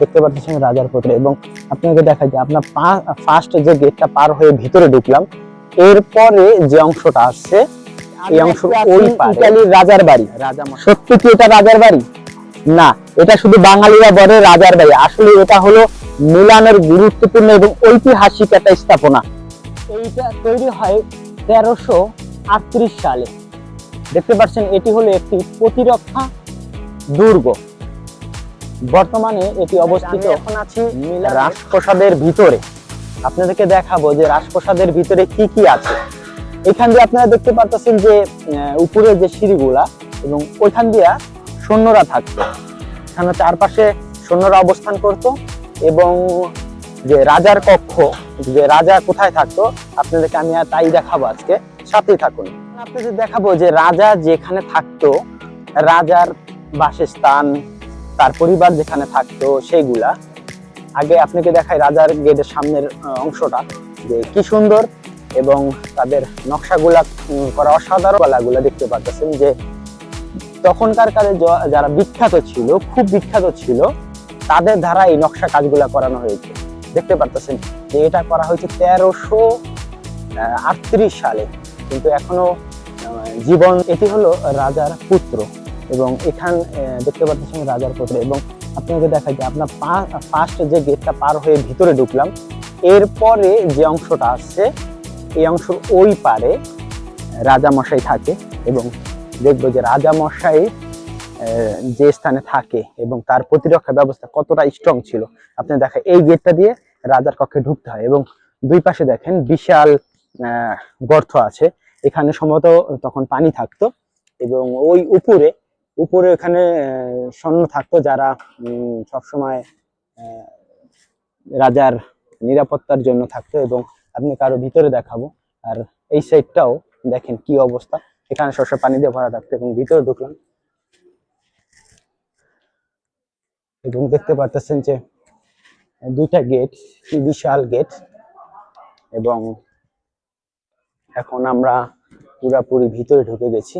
দেখতে পাচ্ছেন রাজার পুত্র এবং আপনাকে দেখা যায় আপনার ফার্স্ট যে গেটটা পার হয়ে ভিতরে ঢুকলাম এরপরে যে অংশটা আসছে এই অংশ ওই পারে। ইতালির রাজার বাড়ি। সত্যি কি এটা রাজার বাড়ি? না এটা শুধু বাঙালিরা বলে রাজার বাড়ি। আসলে এটা হলো মিলানের গুরুত্বপূর্ণ এবং ঐতিহাসিক একটা স্থাপনা। এইটা তৈরি হয় তেরোশো আটত্রিশ সালে। দেখতে পাচ্ছেন এটি হলো একটি প্রতিরক্ষা দুর্গ। বর্তমানে এটি অবস্থিত এখন আছি রাজপ্রসাদের ভিতরে। আপনাদেরকে দেখাবো যে রাজপ্রসাদের ভিতরে কি কি আছে। এখান দিয়ে আপনারা দেখতে পাচ্ছেন যে উপরে যে সিঁড়িগুলা এবং ওইখান দিয়া সৈন্যরা থাকতো। এখানে চারপাশে সৈন্যরা অবস্থান করত এবং যে রাজার কক্ষ যে রাজা কোথায় থাকতো আপনাদেরকে আমি আর তাই দেখাবো আজকে। সাথেই থাকুন। আপনাদের দেখাবো যে রাজা যেখানে থাকতো রাজার বাসস্থান তার পরিবার যেখানে থাকতো সেইগুলা। আগে আপনাকে দেখাই রাজার গেটের সামনের অংশটা, যে কি সুন্দর এবং তাদের নকশাগুলা করা অসাধারণ কলাগুলা দেখতে পাচ্ছেন যে তখনকার কালে যারা বিখ্যাত ছিল, খুব বিখ্যাত ছিল, তাদের দ্বারা এই নকশা কাজগুলা করানো হয়েছে। দেখতে পাচ্ছেন যে এটা করা হয়েছে তেরোশো আটত্রিশ সালে। কিন্তু এখনও জীবন, এটি হলো রাজার পুত্র। এবং এখান দেখতে পাচ্ছেন রাজার পুত্র এবং আপনাকে দেখাই যে আপনার ফার্স্ট যে গেটটা পার হয়ে ভিতরে ঢুকলাম, এরপরে যে অংশটা আসছে এই অংশের ওই পারে রাজা মশাই থাকে এবং দেখব যে রাজা মশাই যে স্থানে থাকে এবং তার প্রতিরক্ষা ব্যবস্থা কতটা স্ট্রং ছিল। আপনি দেখেন, এই গেটটা দিয়ে রাজার কক্ষে ঢুকতে হয় এবং দুই পাশে দেখেন বিশাল গর্ত আছে। এখানে সম্ভবত তখন পানি থাকতো এবং ওই উপরে উপরে এখানে সৈন্য থাকতো যারা সবসময় রাজার নিরাপত্তার জন্য থাকতো এবং আপনি কারও ভিতরে দেখাবো। আর এই সাইডটাও দেখেন কি অবস্থা। এখানে সবসময় পানি দিয়ে ভরা থাকতো এবং ভিতরে ঢুকলাম। এবং দেখতে পারতেছেন যে, দুইটা গেট, কি বিশাল গেট। এবং এখন আমরা পুরাপুরি ভিতরে ঢুকে গেছি।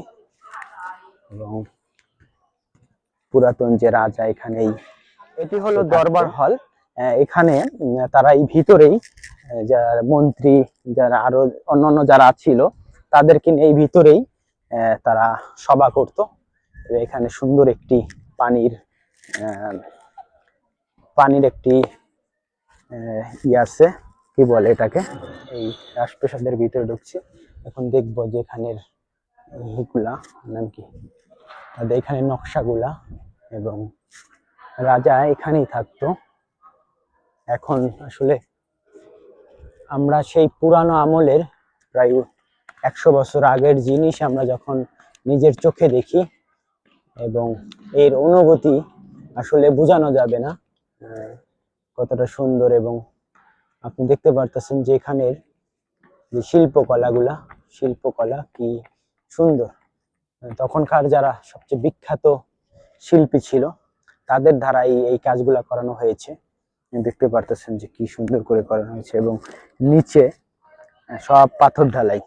এবং পুরাতন যে রাজা এখানেই এটি হলো দরবার হল। এখানে তারা এই ভিতরেই যারা মন্ত্রী যারা আরও অন্যান্য যারা ছিল তাদেরকে এই ভিতরেই তারা সভা করত। এখানে সুন্দর একটি পানির পানির একটি ই আছে কি বলে এটাকে? এই রাজপ্রাসাদের ভিতরে ঢুকছি। এখন দেখব যে এখানের ইগুলা নাম কি? তাদের এখানে নকশাগুলা এবং রাজা এখানেই থাকতো। এখন আসলে আমরা সেই পুরানো আমলের প্রায় একশো বছর আগের জিনিস আমরা যখন নিজের চোখে দেখি এবং এর অনুভূতি আসলে বোঝানো যাবে না কতটা সুন্দর এবং আপনি দেখতে পারতেছেন যে এখানের যে শিল্পকলাগুলা, শিল্পকলা কি সুন্দর। তখনকার যারা সবচেয়ে বিখ্যাত শিল্পী ছিল, তাদের দ্বারা এই এই কাজগুলো করানো হয়েছে। দেখতে পারতেছেন যে কি সুন্দর করে করানো হয়েছে এবং নিচে সব পাথর ঢালাই।